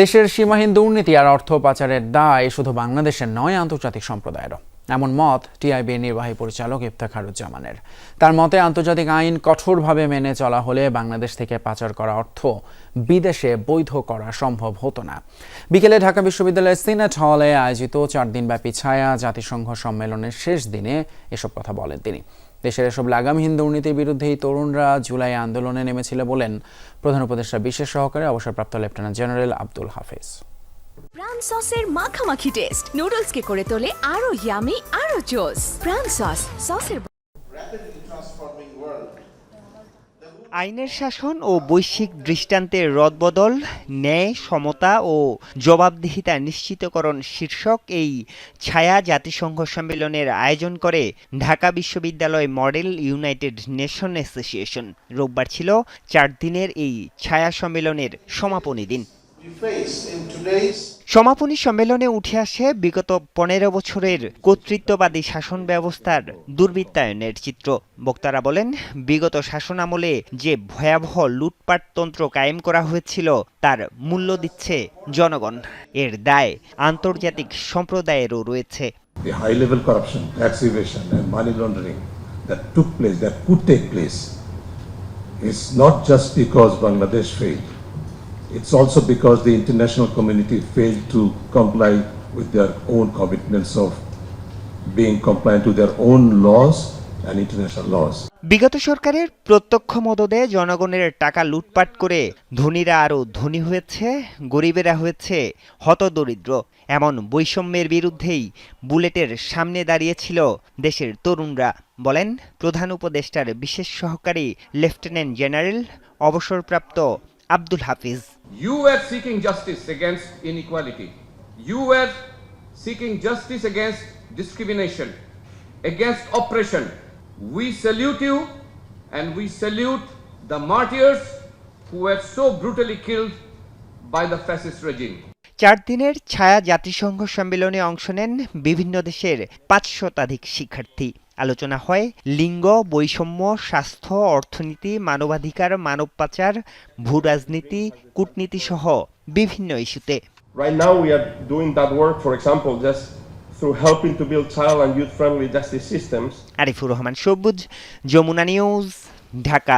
দেশের সীমাহীন দুর্নীতি আর অর্থ পাচারের দায় শুধু বাংলাদেশের নয়, আন্তর্জাতিক সম্প্রদায়েরও। এমন মত টিআইবির নির্বাহী পরিচালক ইফতেখারুজ্জামানের তার মতে, আন্তর্জাতিক আইন কঠোরভাবে মেনে চলা হলে বাংলাদেশ থেকে পাচার করা অর্থ বিদেশে বৈধ করা সম্ভব হতো না। বিকেলে ঢাকা বিশ্ববিদ্যালয়ের সিনেট হলে আয়োজিত চার দিনব্যাপী ছায়া জাতিসংঘ সম্মেলনের শেষ দিনে এসব কথা বলেন তিনি। দেশের এসব লাগামহীন দুর্নীতির বিরুদ্ধে এই তরুণরা জুলাই আন্দোলনে নেমেছিল বলেন প্রধান উপদেষ্টা বিশেষ সহকারে অবসরপ্রাপ্ত লেফটেন্যান্ট জেনারেল আব্দুল হাফেজ। প্রাণ সসের মাখামাখি টেস্ট। নুডলসকে করে তোলে আরও ইয়ামি আরও জোস। প্রাণ সস, সসের আইনের শাসন ও বৈশ্বিক দৃষ্টান্তের রদবদল, ন্যায়, সমতা ও জবাবদিহিতা নিশ্চিতকরণ শীর্ষক এই ছায়া জাতিসংঘ সম্মেলনের আয়োজন করে ঢাকা বিশ্ববিদ্যালয় মডেল ইউনাইটেড নেশন অ্যাসোসিয়েশন। রোববার ছিল চার দিনের এই ছায়া সম্মেলনের সমাপনী দিন। সমাপনী সম্মেলনে উঠে আসে বিগত পনেরো বছরের কর্তৃত্ববাদী শাসন ব্যবস্থার দুর্বৃত্তায়নের চিত্র। বক্তারা বলেন বিগত শাসন আমলে যে ভয়াবহ লুটপাটতন্ত্র কায়েম করা হয়েছিল তার মূল্য দিচ্ছে জনগণ। এর দায় আন্তর্জাতিক সম্প্রদায়েরও রয়েছে। It's also because the international community failed to comply with their own commitments of being compliant to their own laws and international laws. বিগত সরকারের প্রত্যক্ষ মদদে জনগণের টাকা লুটপাট করে ধনীরা আরও ধনী হয়েছে গরিবেরা হয়েছে হতদরিদ্র এমন বৈষম্যের বিরুদ্ধেই বুলেটের সামনে দাঁড়িয়েছিল দেশের তরুণরা বলেন প্রধান উপদেষ্টার বিশেষ সহকারী লেফটেন্যান্ট জেনারেল অবসরপ্রাপ্ত Abdul Hafiz. You are seeking justice against inequality you are seeking justice against discrimination against operation we salute you and we salute the martyrs who have so brutally killed by the fascist regime চার দিনের ছায়া জাতিসংঘ সম্মেলনে অংশ নেন বিভিন্ন দেশের পাঁচ শতাধিক শিক্ষার্থী। আলোচনা হয় লিঙ্গ বৈষম্য স্বাস্থ্য অর্থনীতি মানবাধিকার মানব পাচার ভূ রাজনীতি কূটনীতি সহ বিভিন্ন ইস্যুতে Right now, we are doing that work, for example, just through helping to build child and youth friendly justice systems. Arifur Rahman সবুজ যমুনা নিউজ ঢাকা